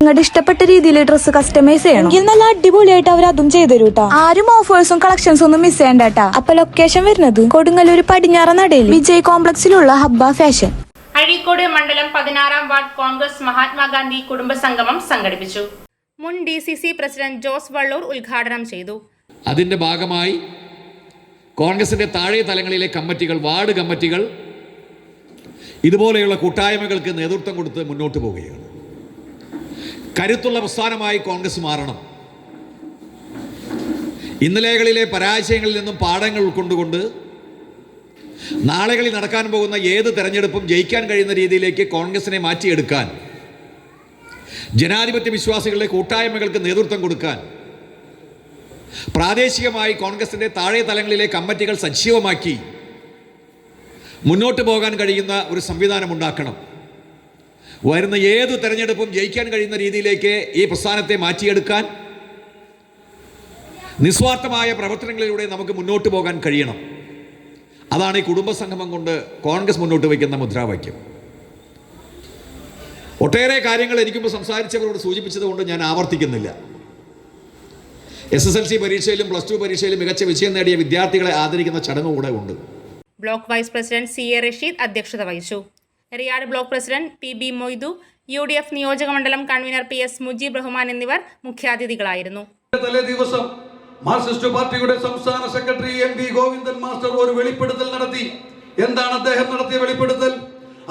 നിങ്ങളുടെ ഇഷ്ടപ്പെട്ട രീതിയിൽ ഡ്രസ്സ് കസ്റ്റമൈസ് ചെയ്യണം? എങ്കിൽ നല്ല അടിപൊളിയായിട്ട് അവർ അതും ചെയ്തു കേട്ടോ ആരും ഓഫേഴ്സും കളക്ഷൻസും ഒന്നും മിസ് ചെയ്യണ്ട കേട്ടാ അപ്പൊ ലൊക്കേഷൻ വരുന്നത്? കൊടുങ്ങല്ലൂർ പടിഞ്ഞാറ നടയിൽ വിജയ് കോംപ്ലക്സിലുള്ള ഹബ്ബ ഫാഷൻ അഴീക്കോട് മണ്ഡലം പതിനാറാം വാർഡ് കോൺഗ്രസ് മഹാത്മാഗാന്ധി കുടുംബ സംഗമം സംഘടിപ്പിച്ചു. മുൻ D C C president Jose Valloor ഉദ്ഘാടനം ചെയ്തു. അതിന്റെ ഭാഗമായി കോൺഗ്രസിന്റെ താഴെ തലങ്ങളിലെ കമ്മിറ്റികൾ വാർഡ് കമ്മിറ്റികൾ ഇതുപോലെയുള്ള കൂട്ടായ്മകൾക്ക് നേതൃത്വം കൊടുത്ത് മുന്നോട്ട് പോവുകയാണ്. കരുത്തുള്ള പ്രസ്ഥാനമായി കോൺഗ്രസ് മാറണം. ഇന്നലെകളിലെ പരാജയങ്ങളിൽ നിന്നും പാഠങ്ങൾ ഉൾക്കൊണ്ടുകൊണ്ട് നാളെകളിൽ നടക്കാൻ പോകുന്ന ഏത് തെരഞ്ഞെടുപ്പും ജയിക്കാൻ കഴിയുന്ന രീതിയിലേക്ക് കോൺഗ്രസിനെ മാറ്റിയെടുക്കാൻ ജനാധിപത്യ വിശ്വാസികളുടെ കൂട്ടായ്മകൾക്ക് നേതൃത്വം കൊടുക്കാൻ പ്രാദേശികമായി കോൺഗ്രസിന്റെ താഴെ തലങ്ങളിലെ കമ്മിറ്റികൾ സജീവമാക്കി മുന്നോട്ട് പോകാൻ കഴിയുന്ന ഒരു സംവിധാനം ഉണ്ടാക്കണം. വരുന്ന ഏത് തെരഞ്ഞെടുപ്പും ജയിക്കാൻ കഴിയുന്ന രീതിയിലേക്ക് ഈ പ്രസ്ഥാനത്തെ മാറ്റിയെടുക്കാൻ നിസ്വാർത്ഥമായ പ്രവർത്തനങ്ങളിലൂടെ നമുക്ക് മുന്നോട്ട് പോകാൻ കഴിയണം. അതാണ് ഈ കുടുംബ സംഗമം കൊണ്ട് കോൺഗ്രസ് മുന്നോട്ട് വയ്ക്കുന്ന മുദ്രാവാക്യം. ഒട്ടേറെ കാര്യങ്ങൾ എനിക്കുമ്പോൾ സംസാരിച്ചവരോട് സൂചിപ്പിച്ചതുകൊണ്ട് ഞാൻ ആവർത്തിക്കുന്നില്ല. എസ് എസ് എൽ സി പരീക്ഷയിലും പ്ലസ് ടു പരീക്ഷയിലും മികച്ച വിജയം നേടിയ വിദ്യാർത്ഥികളെ ആദരിക്കുന്ന ചടങ്ങ് കൂടെ ഉണ്ട്. Block vice president C A Rasheed അധ്യക്ഷത വഹിച്ചു. Eriyad block president P B Moidu U D F നിയോജക മണ്ഡലം convener P S Mujeeb Rahman എന്നിവർ മുഖ്യാതിഥികളായിരുന്നു. തലേ ദിവസം മാർക്സിസ്റ്റ് പാർട്ടിയുടെ സംസ്ഥാന secretary M V Govindan master ഒരു വെളിപ്പെടുത്തൽ നടത്തി. എന്താണ് അദ്ദേഹം നടത്തിയ വെളിപ്പെടുത്തൽ?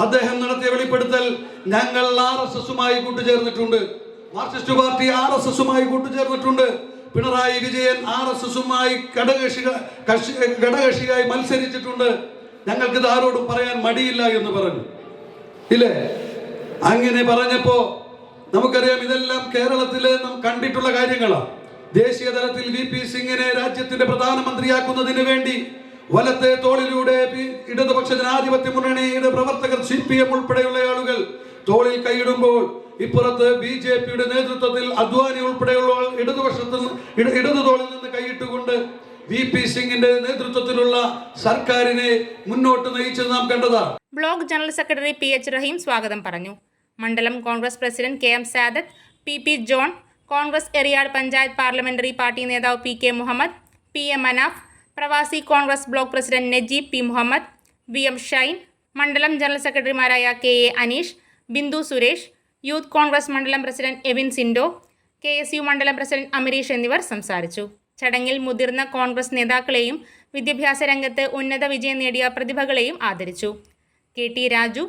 അദ്ദേഹം നടത്തിയ വെളിപ്പെടുത്തൽ ഞങ്ങൾ ആർ എസ് എസുമായി കൂട്ടുചേർന്നിട്ടുണ്ട്. മാർക്സിസ്റ്റ് പാർട്ടി ആർ എസ് എസുമായി കൂട്ടുചേർന്നിട്ടുണ്ട്. പിണറായി വിജയൻ ആർ എസ് എസുമായി ഘടകകക്ഷിക കക്ഷി ഘടകകക്ഷിയായി മത്സരിച്ചിട്ടുണ്ട്. ഞങ്ങൾക്ക് ഇത് ആരോടും പറയാൻ മടിയില്ല എന്ന് പറഞ്ഞു. ഇല്ലേ? അങ്ങനെ പറഞ്ഞപ്പോ നമുക്കറിയാം ഇതെല്ലാം കേരളത്തിൽ നാം കണ്ടിട്ടുള്ള കാര്യങ്ങളാണ് ദേശീയ തലത്തിൽ വി പി സിംഗിനെ രാജ്യത്തിന്റെ പ്രധാനമന്ത്രിയാക്കുന്നതിന് വേണ്ടി വലത്തെ തോളിലൂടെ ഇടതുപക്ഷ ജനാധിപത്യ മുന്നണിയുടെ പ്രവർത്തകർ സി പി എം ഉൾപ്പെടെയുള്ള ആളുകൾ തോളിൽ കൈയിടുമ്പോൾ ഇപ്പുറത്ത് ബി ജെ പിയുടെ നേതൃത്വത്തിൽ അദ്വാനി ഉൾപ്പെടെയുള്ള ഇടതുപക്ഷത്തിൽ ഇടതു തോളിൽ നിന്ന് കൈയിട്ടുകൊണ്ട് വി പി സിംഗിന്റെ നേതൃത്വത്തിലുള്ള സർക്കാരിനെ മുന്നോട്ട് നയിച്ചത് നാം കണ്ടതാണ് block general secretary P H Raheem സ്വാഗതം പറഞ്ഞു. മണ്ഡലം Congress president K M Sadath P P John Congress Eriyad panchayat parliamentary party നേതാവ് P K Muhammad P M Manaf പ്രവാസി Congress block president Najeeb P Muhammad V M Shine മണ്ഡലം general സെക്രട്ടറിമാരായ K A Aneesh Bindu Suresh youth Congress മണ്ഡലം president Evin Sindo K S U മണ്ഡലം president Amareesh എന്നിവർ സംസാരിച്ചു. ചടങ്ങിൽ മുതിർന്ന കോൺഗ്രസ് നേതാക്കളെയും വിദ്യാഭ്യാസ രംഗത്ത് ഉന്നത വിജയം നേടിയ പ്രതിഭകളെയും ആദരിച്ചു. K T Raju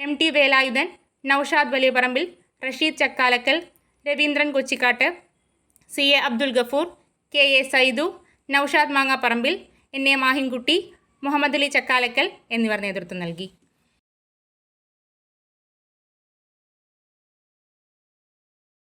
M T Velayudhan Naushad Valiyaparambil Rasheed Chakkalakkal Raveendran Kochikkattu C A Abdul Gafoor K A Saidu Naushad Mangaparambil N A Mahinkutty Muhammad Ali Chakkalakkal എന്നിവർ നേതൃത്വം നൽകി.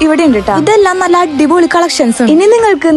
ഇവിടെ ഉണ്ട് കേട്ടോ ഇതെല്ലാം നല്ല അടിപൊളി കളക്ഷൻസ് ഇനി നിങ്ങൾക്ക്